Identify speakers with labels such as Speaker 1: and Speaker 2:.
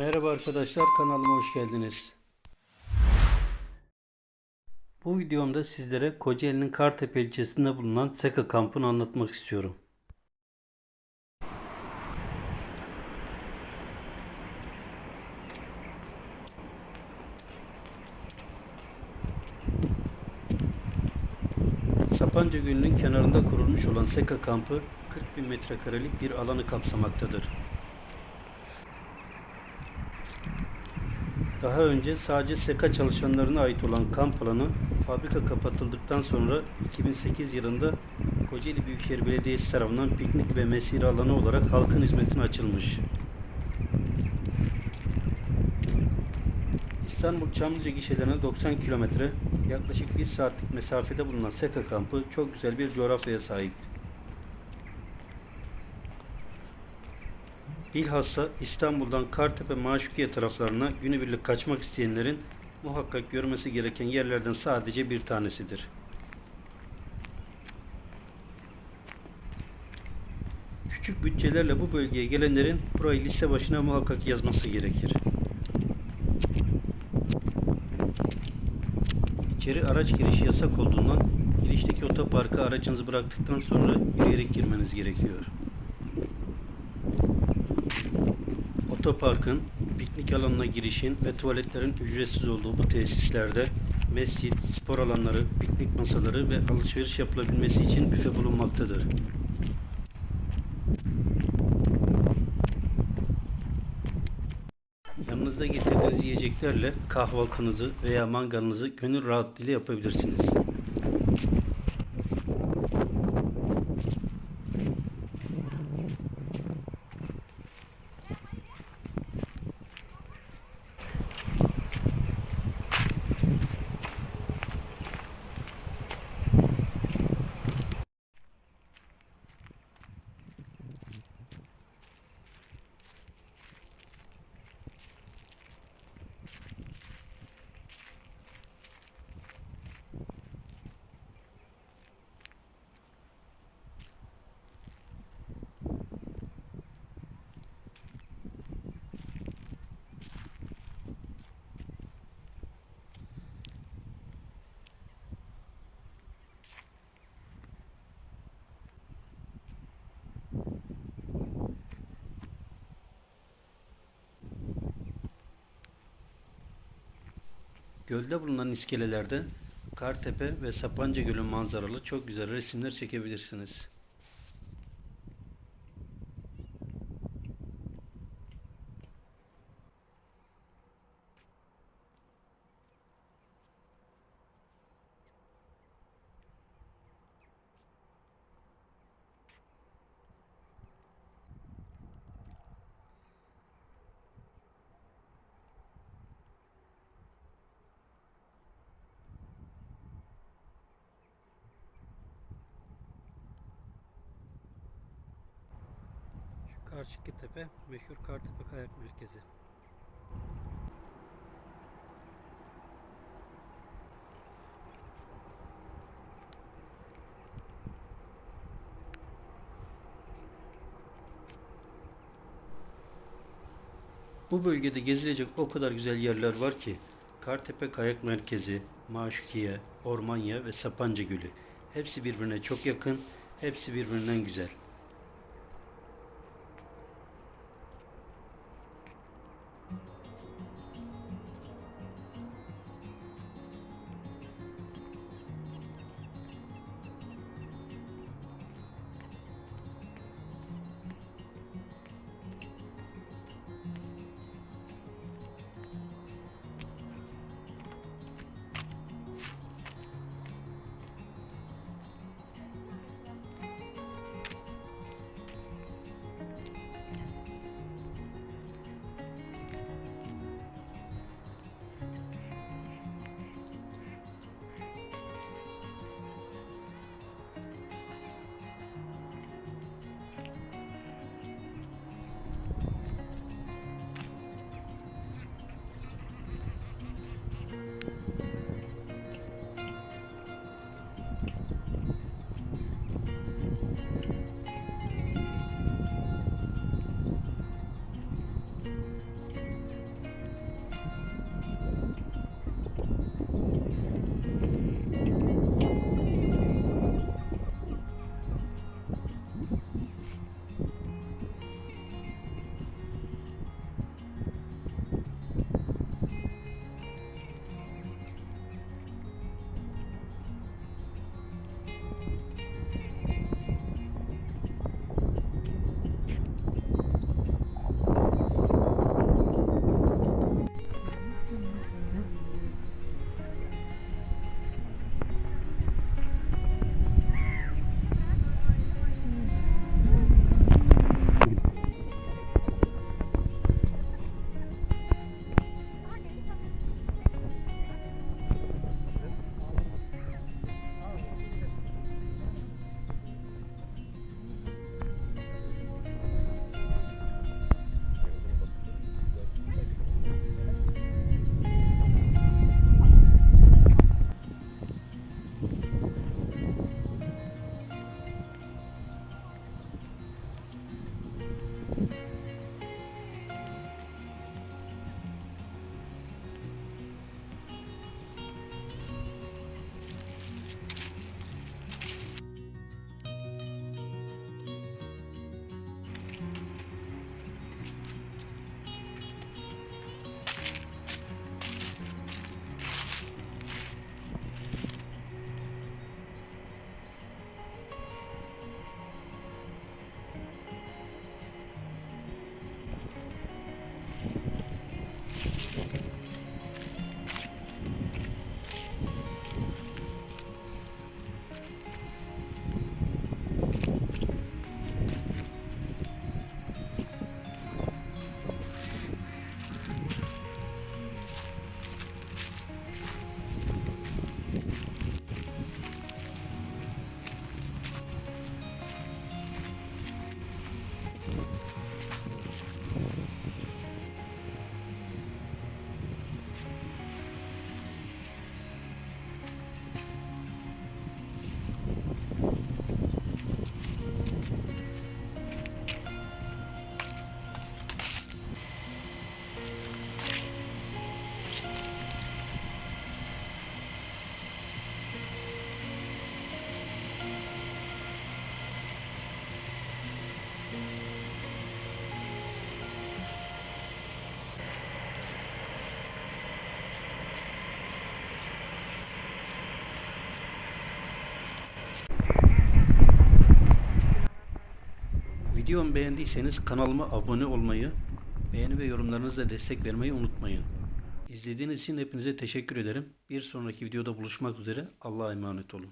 Speaker 1: Merhaba arkadaşlar kanalıma hoş geldiniz. Bu videomda sizlere Kocaeli'nin Kartepe ilçesinde bulunan Seka kampını anlatmak istiyorum. Sapanca Gölü'nün kenarında kurulmuş olan Seka kampı 40 bin metrekarelik bir alanı kapsamaktadır. Daha önce sadece SEKA çalışanlarına ait olan kamp alanı fabrika kapatıldıktan sonra 2008 yılında Kocaeli Büyükşehir Belediyesi tarafından piknik ve mesire alanı olarak halkın hizmetine açılmış. İstanbul Çamlıca gişelerine 90 kilometre yaklaşık 1 saatlik mesafede bulunan SEKA kampı çok güzel bir coğrafyaya sahip. Bilhassa İstanbul'dan Kartepe Maşukiye taraflarına günübirlik kaçmak isteyenlerin muhakkak görmesi gereken yerlerden sadece bir tanesidir. Küçük bütçelerle bu bölgeye gelenlerin burayı liste başına muhakkak yazması gerekir. İçeri araç girişi yasak olduğundan girişteki otoparka aracınızı bıraktıktan sonra yürüyerek girmeniz gerekiyor. Otoparkın, piknik alanına girişin ve tuvaletlerin ücretsiz olduğu bu tesislerde mescit, spor alanları, piknik masaları ve alışveriş yapılabilmesi için büfe bulunmaktadır. Yanınızda getirdiğiniz yiyeceklerle kahvaltınızı veya mangalınızı gönül rahatlığıyla yapabilirsiniz. Gölde bulunan iskelelerde Kartepe ve Sapanca Gölü manzaralı çok güzel resimler çekebilirsiniz. Şu karşıki tepe meşhur Kartepe Kayak Merkezi. Bu bölgede gezilecek o kadar güzel yerler var ki Kartepe Kayak Merkezi, Maşukiye, Ormanya ve Sapanca Gölü. Hepsi birbirine çok yakın, hepsi birbirinden güzel. Thank you. Videomu beğendiyseniz kanalıma abone olmayı, beğeni ve yorumlarınızla destek vermeyi unutmayın. İzlediğiniz için hepinize teşekkür ederim. Bir sonraki videoda buluşmak üzere. Allah'a emanet olun.